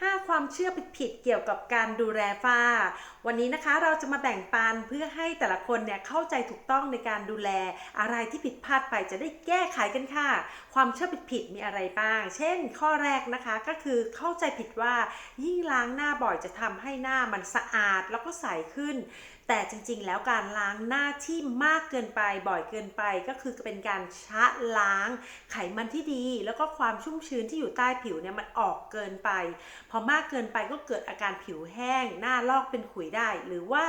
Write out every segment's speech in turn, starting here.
5 ความเชื่อผิดๆเกี่ยวกับการดูแลฝ้า วันนี้นะคะเราจะมาแบ่งปันเพื่อให้แต่ละคนเนี่ยเข้าใจถูกต้องในการดูแล อะไรที่ผิดพลาดไปจะได้แก้ไขกันค่ะ ความเชื่อผิดๆมีอะไรบ้าง เช่น ข้อแรกนะคะก็คือเข้าใจผิดว่ายิ่งล้างหน้าบ่อยจะทำให้หน้ามันสะอาดแล้วก็ใสขึ้น แต่จริงๆ แล้วการล้างหน้าที่มากเกินไปบ่อยเกินไป ก็คือเป็นการชะล้างไขมันที่ดี แล้วก็ความชุ่มชื้นที่อยู่ใต้ผิวเนี่ยมันออกเกินไปพอมากเกินไปก็เกิดอาการผิวแห้ง หน้าลอกเป็นขุยได้ หรือว่า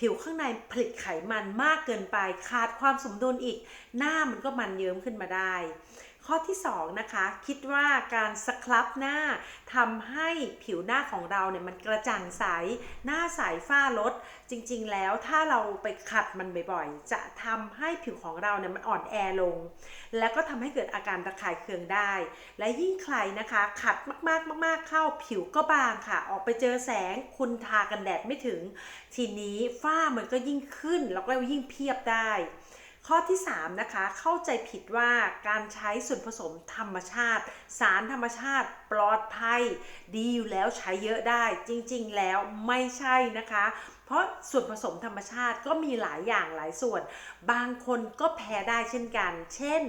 ผิวข้างในผลิตไขมันมากเกินไป ขาดความสมดุลอีก หน้ามันก็มันเยิ้มขึ้นมาได้ ข้อที่2นะคะคิดว่าการสครับหน้าทำให้ผิวหน้าของเราเนี่ยมันกระจ่างใส หน้าใสฝ้าลด จริง ๆ แล้วถ้าเราไปขัดมันบ่อยๆ จะทำให้ผิวของเราเนี่ยมันอ่อนแอลง แล้วก็ทำให้เกิดอาการระคายเคืองได้ และยิ่งใครนะคะ ขัดมากๆมากๆเข้าผิวก็บางค่ะ ออกไปเจอแสงคุณทากันแดดไม่ถึง ทีนี้ฝ้ามันก็ยิ่งขึ้นแล้วก็ยิ่งเพียบได้ ข้อที่ 3 นะคะ เข้าใจผิดว่าการใช้ส่วนผสมธรรมชาติ สารธรรมชาติปลอดภัย ดีอยู่แล้วใช้เยอะได้ จริง ๆ แล้วไม่ใช่นะคะ เพราะส่วนผสมธรรมชาติก็มีหลายอย่างหลายส่วน บางคนก็แพ้ได้เช่นกัน เช่น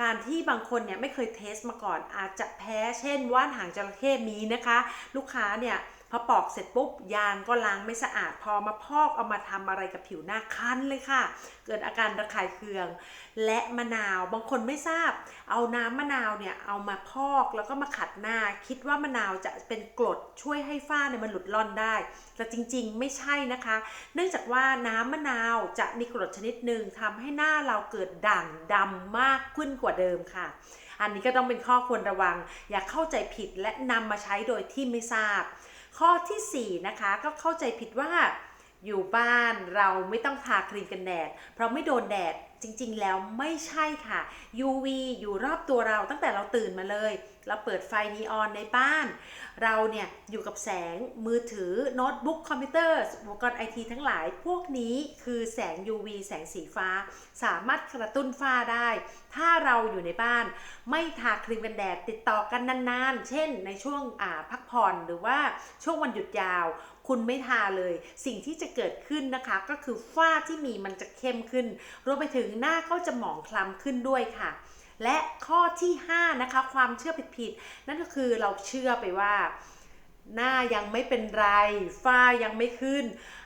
การที่บางคนเนี่ยไม่เคยเทสมาก่อนอาจจะแพ้เช่นว่านหางจระเข้มีนะคะ ลูกค้าเนี่ย อปอกเสร็จปุ๊บยางก็ล้างไม่สะอาด พอมาพอกเอามาทำอะไรกับผิวหน้าคันเลยค่ะ เกิดอาการระคายเคือง และมะนาวบางคนไม่ทราบ เอาน้ำมะนาวเนี่ยเอามาพอกแล้วก็มาขัดหน้า คิดว่ามะนาวจะเป็นกรดช่วยให้ฝ้าเนี่ยมันหลุดล่อนได้ แต่จริงๆไม่ใช่นะคะ เนื่องจากว่าน้ำมะนาวจะมีกรดชนิดหนึ่งทำให้หน้าเราเกิดด่างดำมากขึ้นกว่าเดิมค่ะอันนี้ก็ต้องเป็นข้อควรระวัง อย่าเข้าใจผิดและนำมาใช้โดยที่ไม่ทราบ ข้อทีสี่ 4 นะคะ ก็เข้าใจผิดว่าอยู่บ้านเราไม่ต้องทาครีมกันแดด เพราะไม่โดนแดด จริงๆ แล้วไม่ใช่ค่ะ UV อยู่รอบตัวเราตั้งแต่เราตื่นมาเลย เราเปิดไฟนีออนในบ้าน เราเนี่ยอยู่กับแสงมือถือโน้ตบุ๊กคอมพิวเตอร์อุปกรณ์ไอทีทั้งหลาย พวกนี้คือแสง UV แสงสีฟ้า สามารถกระตุ้นฝ้าได้ ถ้าเราอยู่ในบ้าน ไม่ทาครีมกันแดดติดต่อกันนานๆ เช่น ในช่วงพักผ่อนหรือว่าช่วงวันหยุดยาวคุณไม่ทาเลย สิ่งที่จะเกิดขึ้นนะคะ ก็คือฝ้าที่มีมันจะเข้มขึ้น รวมไปถึงหน้าก็จะหมองคล้ำขึ้นด้วยค่ะ และข้อที่ 5 นะคะ ความเชื่อผิดๆนั่นก็คือเราเชื่อไปว่า หน้ายังไม่เป็นไร ฝ้ายังไม่ขึ้น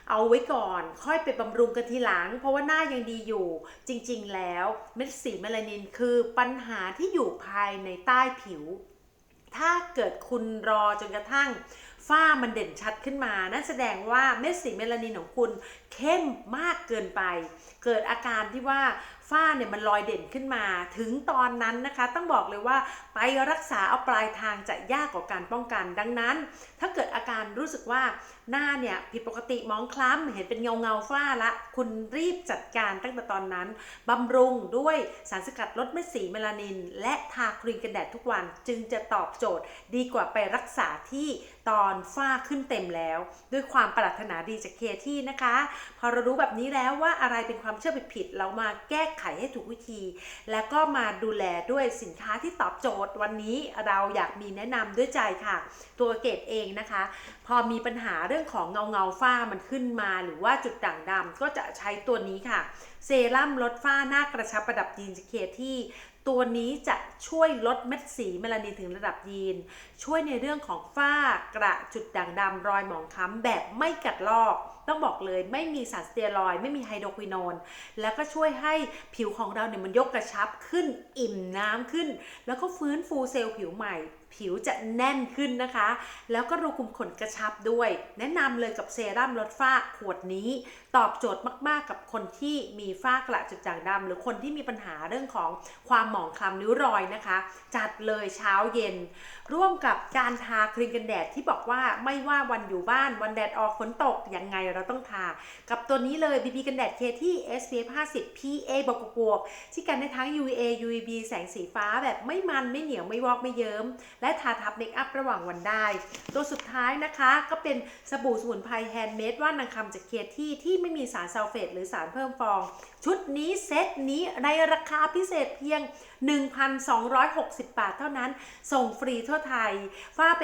เอาไว้ก่อน ค่อยไปบำรุงกันทีหลัง เพราะว่าหน้ายังดีอยู่ จริงๆ แล้วเม็ดสีเมลานินคือปัญหาที่อยู่ภายในใต้ผิวถ้าเกิดคุณรอจนกระทั่งฝ้ามันเด่นชัดขึ้นมานั่นแสดงว่าเม็ดสีเมลานินของคุณเข้มมากเกินไป เกิดอาการที่ว่าฝ้าเนี่ยมันลอยเด่นขึ้นมา ถึงตอนนั้นนะคะ ต้องบอกเลยว่าไปรักษาเอาปลายทางจะยากกว่าการป้องกัน ดังนั้น ถ้าเกิดอาการรู้สึกว่าหน้าเนี่ยผิดปกติมองคล้ำเห็นเป็นเงาเงาฝ้าละ คุณรีบจัดการตั้งแต่ตอนนั้นบำรุงด้วยสารสกัดลดเม็ดสีเมลานิน และทาครีมกันแดดทุกวันจึงจะตอบโจทย์ ดีกว่าไปรักษาที่ตอนฝ้าขึ้นเต็มแล้ว ด้วยความปรารถนาดีจากเคที่นะคะ พอเรารู้แบบนี้แล้วว่าอะไรเป็นความเชื่อผิดๆเรามาแก้ไขให้ถูกวิธี แล้วก็มาดูแลด้วยสินค้าที่ตอบโจทย์ วันนี้เราอยากมีแนะนำด้วยใจค่ะ ตัวเกดเองนะคะ พอมีปัญหาเรื่องของเงาเงาฝ้ามันขึ้นมาหรือว่าจุดด่างดำก็จะใช้ตัวนี้ค่ะเซรั่มลดฝ้าหน้ากระชับประดับยีนจากเคที่ตัวนี้จะช่วยลดเม็ดสีเมลานินถึงระดับยีน ช่วยในเรื่องของฝ้ากระจุดด่างดำรอยหมองคล้ำแบบไม่กัดลอก ต้องบอกเลยไม่มีสารสเตียรอยด์ไม่มีไฮโดรควินอนแล้วก็ช่วยให้ผิวของเราเนี่ยมันยกกระชับขึ้นอิ่มน้ำขึ้น แล้วก็ฟื้นฟูเซลล์ผิวใหม่ผิวจะแน่นขึ้นนะคะ แล้วก็รูขุมขนกระชับด้วย แนะนำเลยกับเซรั่มลดฝ้าขวดนี้ ตอบโจทย์มากๆกับคนที่มีฝ้ากระจุดด่างดำหรือคนที่มีปัญหาเรื่องของความหมองคล้ำริ้วรอยนะคะ จัดเลยเช้าเย็น ร่วมกับการทาครีมกันแดดที่บอกว่าไม่ว่าวันอยู่บ้านวันแดดออกฝนตกยังไงเราต้องทา กับตัวนี้เลย BB กันแดดเคที่ SPF 50 PA บวกบวกๆที่กันได้ทั้ง UVA UVB แสงสีฟ้าแบบไม่มันไม่เหนียวไม่วอกไม่เยิ้มและทาทับเมคอัพระหว่างวันได้ ตัวสุดท้ายนะคะก็เป็นสบู่สมุนไพรแฮนด์เมดว่านนางคำจากเคที่ที่ไม่มีสารซัลเฟตหรือสารเพิ่มฟอง ชุดนี้เซตนี้ในราคาพิเศษเพียง 1,260 บาทเท่านั้น ส่งฟรีทั่วไทยฝ้าเป็น